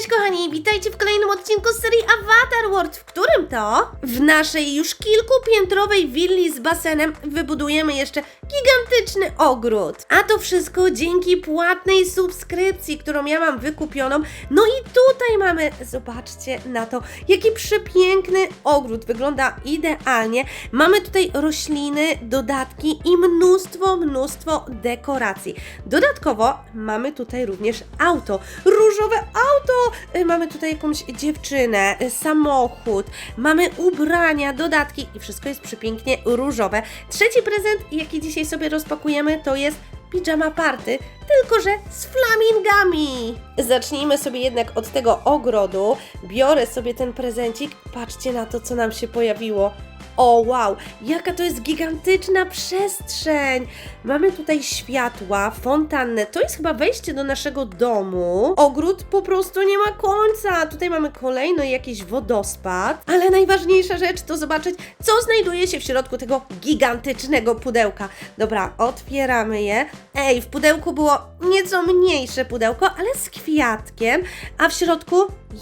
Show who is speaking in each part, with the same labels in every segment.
Speaker 1: Cześć kochani, witajcie w kolejnym odcinku z serii Avatar World, w którym to w naszej już kilkupiętrowej willi z basenem wybudujemy jeszcze gigantyczny ogród. A to wszystko dzięki płatnej subskrypcji, którą ja mam wykupioną. No i tutaj mamy, zobaczcie na to, jaki przepiękny ogród, wygląda idealnie. Mamy tutaj rośliny, dodatki i mnóstwo, mnóstwo dekoracji. Dodatkowo mamy tutaj również auto, różowe auto, mamy tutaj jakąś dziewczynę, y, samochód, mamy ubrania, dodatki i wszystko jest przepięknie różowe. Trzeci prezent, jaki dzisiaj sobie rozpakujemy, to jest pijama party, tylko że z flamingami. Zacznijmy sobie jednak od tego ogrodu. Biorę sobie ten prezencik. Patrzcie na to, co nam się pojawiło. O wow, jaka to jest gigantyczna przestrzeń! Mamy tutaj światła, fontannę. To jest chyba wejście do naszego domu. Ogród po prostu nie ma końca. Tutaj mamy kolejny jakiś wodospad. Ale najważniejsza rzecz to zobaczyć, co znajduje się w środku tego gigantycznego pudełka. Dobra, otwieramy je. Ej, w pudełku było nieco mniejsze pudełko, ale z kwiatkiem, a w środku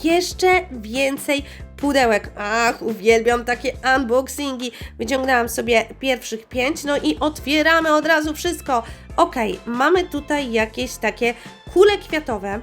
Speaker 1: jeszcze więcej pudełek. Ach, uwielbiam takie unboxingi. Wyciągnęłam sobie pierwszych pięć, no i otwieramy od razu wszystko. Okej, mamy tutaj jakieś takie kule kwiatowe.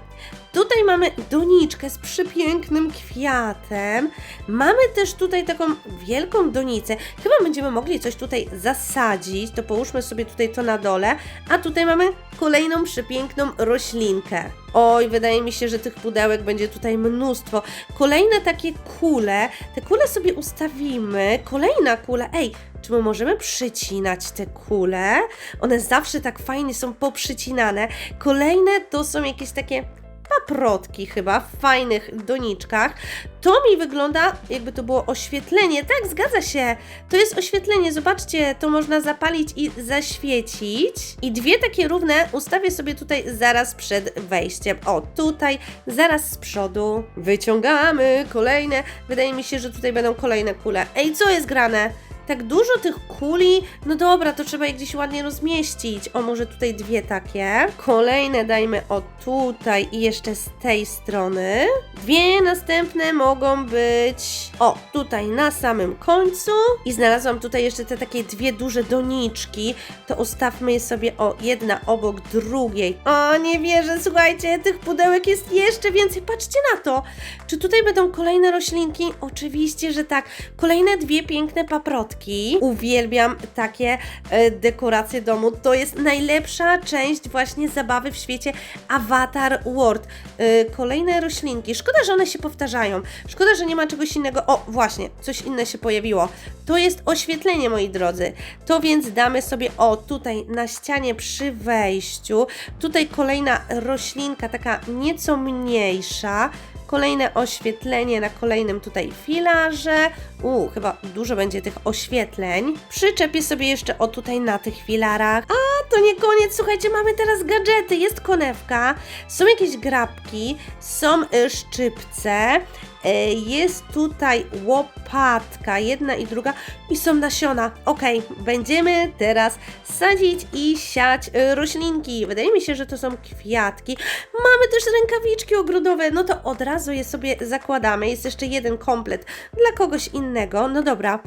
Speaker 1: Tutaj mamy doniczkę z przepięknym kwiatem. Mamy też tutaj taką wielką donicę. Chyba będziemy mogli coś tutaj zasadzić. To połóżmy sobie tutaj to na dole. A tutaj mamy kolejną przepiękną roślinkę. Oj, wydaje mi się, że tych pudełek będzie tutaj mnóstwo. Kolejne takie kule. Te kule sobie ustawimy. Kolejna kula. Ej, czy my możemy przycinać te kule? One zawsze tak fajnie są poprzycinane. Kolejne to są jakieś takie paprotki chyba w fajnych doniczkach. To mi wygląda jakby to było oświetlenie. Tak, zgadza się. To jest oświetlenie. Zobaczcie, to można zapalić i zaświecić. I dwie takie równe ustawię sobie tutaj zaraz przed wejściem. O, tutaj, zaraz z przodu. Wyciągamy kolejne. Wydaje mi się, że tutaj będą kolejne kule. Ej, co jest grane? Tak dużo tych kuli, no dobra, to trzeba je gdzieś ładnie rozmieścić. O, może tutaj dwie takie. Kolejne dajmy o tutaj i jeszcze z tej strony. Dwie następne mogą być, o, tutaj na samym końcu. I znalazłam tutaj jeszcze te takie dwie duże doniczki. To ustawmy je sobie, o, jedna obok drugiej. O, nie wierzę, słuchajcie, tych pudełek jest jeszcze więcej. Patrzcie na to. Czy tutaj będą kolejne roślinki? Oczywiście, że tak. Kolejne dwie piękne paprotki. Uwielbiam takie e, dekoracje domu. To jest najlepsza część właśnie zabawy w świecie Avatar World. E, kolejne roślinki. Szkoda, że one się powtarzają. Szkoda, że nie ma czegoś innego. O, właśnie, coś inne się pojawiło. To jest oświetlenie, moi drodzy. To więc damy sobie, o, tutaj na ścianie przy wejściu. Tutaj kolejna roślinka, taka nieco mniejsza. Kolejne oświetlenie na kolejnym tutaj filarze. U, chyba dużo będzie tych oświetleń. Przyczepię sobie jeszcze o tutaj na tych filarach. A, to nie koniec, słuchajcie, mamy teraz gadżety. Jest konewka, są jakieś grabki, są y, szczypce. Y, Jest tutaj łopatka, jedna i druga, i są nasiona. Ok, będziemy teraz sadzić i siać roślinki. Wydaje mi się, że to są kwiatki. Mamy też rękawiczki ogrodowe, no to od razu je sobie zakładamy. Jest jeszcze jeden komplet dla kogoś innego. No dobra,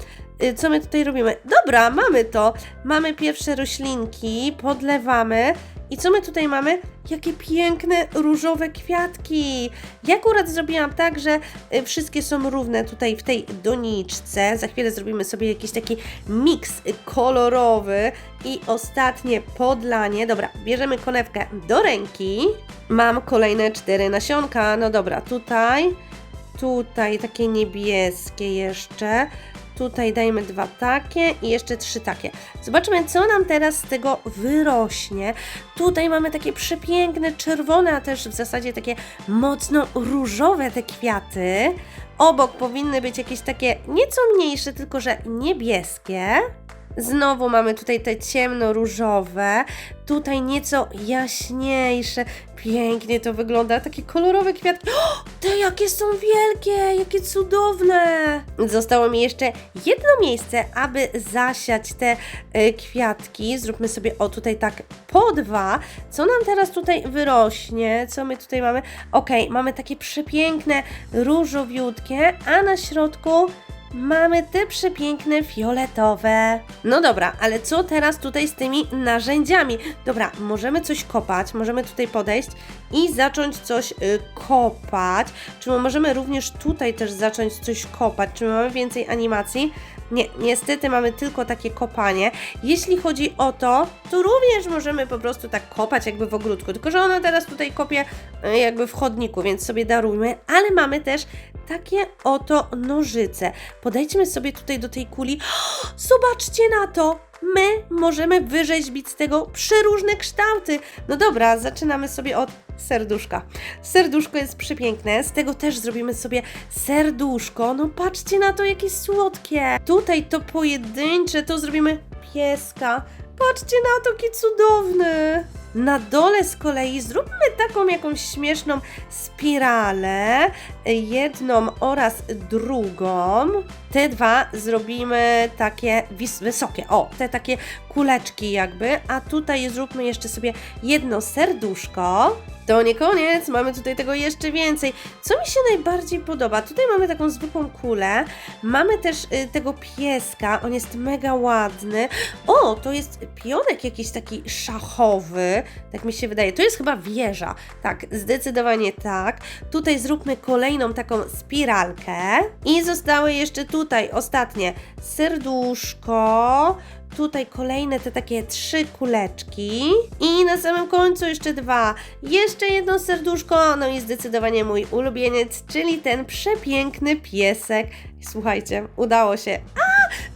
Speaker 1: y, co my tutaj robimy? Dobra, mamy to. Mamy pierwsze roślinki, podlewamy. I co my tutaj mamy? Jakie piękne różowe kwiatki! Ja akurat zrobiłam tak, że y, wszystkie są równe tutaj w tej doniczce. Za chwilę zrobimy sobie jakiś taki miks kolorowy. I ostatnie podlanie. Dobra, bierzemy konewkę do ręki. Mam kolejne cztery nasionka. No dobra, tutaj, tutaj takie niebieskie jeszcze. Tutaj dajmy dwa takie i jeszcze trzy takie. Zobaczmy, co nam teraz z tego wyrośnie. Tutaj mamy takie przepiękne, czerwone, a też w zasadzie takie mocno różowe te kwiaty. Obok powinny być jakieś takie nieco mniejsze, tylko że niebieskie. Znowu mamy tutaj te ciemno-różowe, tutaj nieco jaśniejsze. Pięknie to wygląda, takie kolorowe kwiatki. O, te jakie są wielkie, jakie cudowne! Zostało mi jeszcze jedno miejsce, aby zasiać te e, kwiatki. Zróbmy sobie o tutaj tak po dwa. Co nam teraz tutaj wyrośnie? Co my tutaj mamy? Okej, mamy takie przepiękne różowiutkie, a na środku mamy te przepiękne fioletowe. No dobra, ale co teraz tutaj z tymi narzędziami? Dobra, możemy coś kopać, możemy tutaj podejść i zacząć coś y, kopać. Czy my możemy również tutaj też zacząć coś kopać? Czy my mamy więcej animacji? Nie, niestety mamy tylko takie kopanie. Jeśli chodzi o to, to również możemy po prostu tak kopać jakby w ogródku, tylko że ona teraz tutaj kopie y, jakby w chodniku, więc sobie darujmy, ale mamy też takie oto nożyce. Podejdźmy sobie tutaj do tej kuli. Zobaczcie na to! My możemy wyrzeźbić z tego przeróżne kształty. No dobra, zaczynamy sobie od serduszka. Serduszko jest przepiękne, z tego też zrobimy sobie serduszko. No patrzcie na to, jakie słodkie. Tutaj to pojedyncze, to zrobimy pieska. Patrzcie na to, jakie cudowne. Na dole z kolei zróbmy taką jakąś śmieszną spiralę, jedną oraz drugą. Te dwa zrobimy takie wysokie, o, te takie kuleczki jakby, a tutaj zróbmy jeszcze sobie jedno serduszko. To nie koniec, mamy tutaj tego jeszcze więcej. Co mi się najbardziej podoba? Tutaj mamy taką zwykłą kulę, mamy też y, tego pieska, on jest mega ładny. O, to jest pionek jakiś taki szachowy, tak mi się wydaje. To jest chyba wieża. Tak, zdecydowanie tak. Tutaj zróbmy kolejną taką spiralkę. I zostały jeszcze tutaj ostatnie serduszko. Tutaj kolejne te takie trzy kuleczki. I na samym końcu jeszcze dwa. Jeszcze jedno serduszko. No i zdecydowanie mój ulubieniec, czyli ten przepiękny piesek. Słuchajcie, udało się.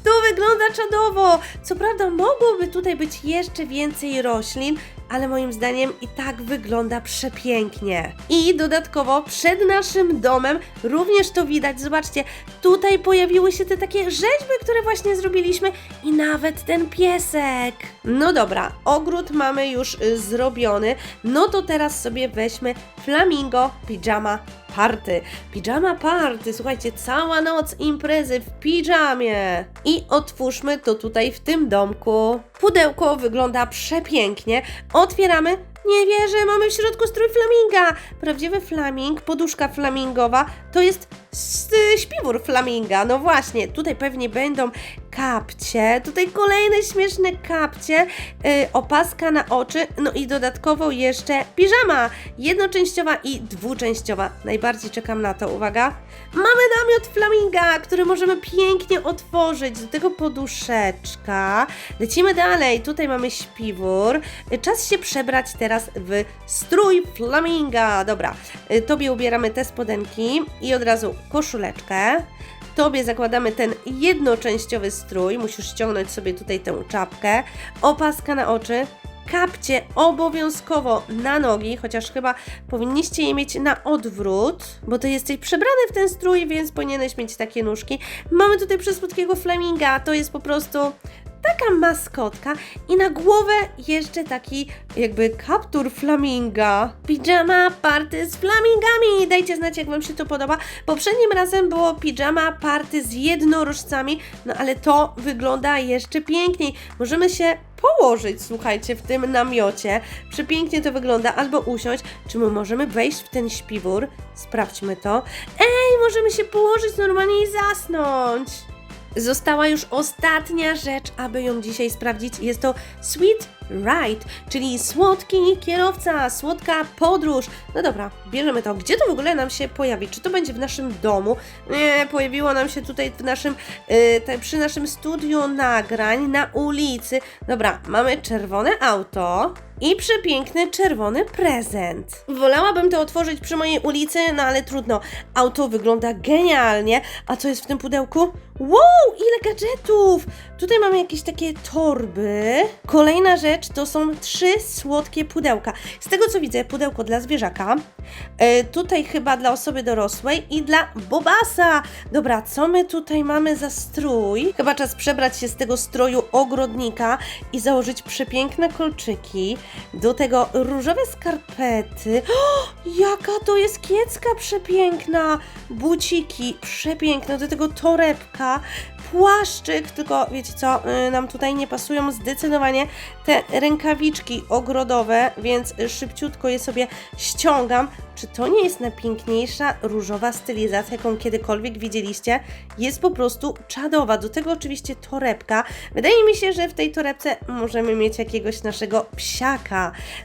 Speaker 1: To wygląda czadowo! Co prawda mogłoby tutaj być jeszcze więcej roślin, ale moim zdaniem i tak wygląda przepięknie. I dodatkowo przed naszym domem również to widać. Zobaczcie, tutaj pojawiły się te takie rzeźby, które właśnie zrobiliśmy i nawet ten piesek. No dobra, ogród mamy już y, zrobiony. No to teraz sobie weźmy flamingo pijama party. Pijama party, słuchajcie, cała noc imprezy w piżamie. I otwórzmy to tutaj w tym domku. Pudełko wygląda przepięknie. Otwieramy. Nie wierzę, mamy w środku strój flaminga. Prawdziwy flaming, poduszka flamingowa, to jest śpiwór flaminga. No właśnie, tutaj pewnie będą kapcie, tutaj kolejne śmieszne kapcie, yy, opaska na oczy, no i dodatkowo jeszcze piżama, jednoczęściowa i dwuczęściowa. Najbardziej czekam na to, uwaga. Mamy namiot flaminga, który możemy pięknie otworzyć, do tego poduszeczka. Lecimy dalej, tutaj mamy śpiwór. Y, Czas się przebrać teraz w strój flaminga. Dobra, y, tobie ubieramy te spodenki i od razu koszuleczkę. Tobie zakładamy ten jednoczęściowy strój, musisz ściągnąć sobie tutaj tę czapkę, opaska na oczy, kapcie obowiązkowo na nogi, chociaż chyba powinniście je mieć na odwrót, bo ty jesteś przebrany w ten strój, więc powinieneś mieć takie nóżki. Mamy tutaj przesłodkiego flaminga, to jest po prostu taka maskotka i na głowę jeszcze taki jakby kaptur flaminga. Pijama party z flamingami! Dajcie znać, jak Wam się to podoba. Poprzednim razem było pijama party z jednorożcami, no ale to wygląda jeszcze piękniej. Możemy się położyć, słuchajcie, w tym namiocie. Przepięknie to wygląda. Albo usiąść. Czy my możemy wejść w ten śpiwór? Sprawdźmy to. Ej, możemy się położyć normalnie i zasnąć. Została już ostatnia rzecz, aby ją dzisiaj sprawdzić. Jest to Sweet Ride, czyli słodki kierowca, słodka podróż. No dobra, bierzemy to. Gdzie to w ogóle nam się pojawi? Czy to będzie w naszym domu? Nie, pojawiło nam się tutaj w naszym, yy, przy naszym studiu nagrań na ulicy. Dobra, mamy czerwone auto. I przepiękny czerwony prezent. Wolałabym to otworzyć przy mojej ulicy, no ale trudno. Auto wygląda genialnie. A co jest w tym pudełku? Wow, ile gadżetów! Tutaj mamy jakieś takie torby. Kolejna rzecz to są trzy słodkie pudełka. Z tego co widzę, pudełko dla zwierzaka. E, tutaj chyba dla osoby dorosłej i dla Bobasa. Dobra, co my tutaj mamy za strój? Chyba czas przebrać się z tego stroju ogrodnika i założyć przepiękne kolczyki. Do tego różowe skarpety. O, jaka to jest kiecka przepiękna! Buciki przepiękne, do tego torebka, płaszczyk, tylko wiecie co, y, nam tutaj nie pasują zdecydowanie te rękawiczki ogrodowe, więc szybciutko je sobie ściągam. Czy to nie jest najpiękniejsza różowa stylizacja, jaką kiedykolwiek widzieliście? Jest po prostu czadowa. Do tego oczywiście torebka. Wydaje mi się, że w tej torebce możemy mieć jakiegoś naszego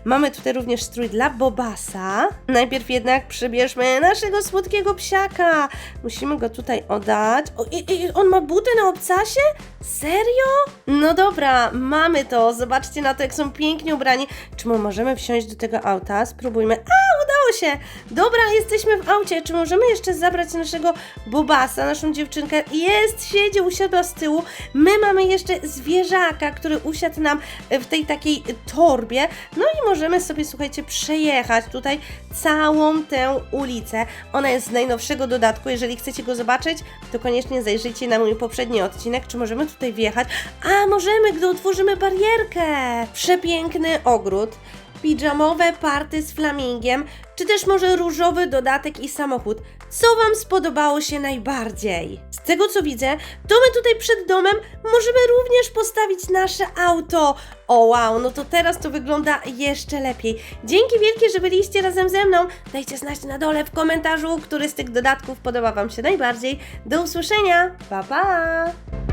Speaker 1: Mamy tutaj również strój dla Bobasa. Najpierw jednak przybierzmy naszego słodkiego psiaka. Musimy go tutaj oddać. O, i, i, on ma buty na obcasie? Serio? No dobra, mamy to. Zobaczcie na to, jak są pięknie ubrani. Czy my możemy wsiąść do tego auta? Spróbujmy. A, udało się! Dobra, jesteśmy w aucie. Czy możemy jeszcze zabrać naszego Bobasa, naszą dziewczynkę? Jest, siedzi, usiadła z tyłu. My mamy jeszcze zwierzaka, który usiadł nam w tej takiej torbie. No i możemy sobie, słuchajcie, przejechać tutaj całą tę ulicę. Ona jest z najnowszego dodatku. Jeżeli chcecie go zobaczyć, to koniecznie zajrzyjcie na mój poprzedni odcinek. Czy możemy tutaj wjechać? A, możemy, gdy otworzymy barierkę. Przepiękny ogród piżamowe party z flamingiem, czy też może różowy dodatek i samochód. Co Wam spodobało się najbardziej? Z tego co widzę, to my tutaj przed domem możemy również postawić nasze auto. O wow, no to teraz to wygląda jeszcze lepiej. Dzięki wielkie, że byliście razem ze mną. Dajcie znać na dole w komentarzu, który z tych dodatków podoba Wam się najbardziej. Do usłyszenia. Pa pa!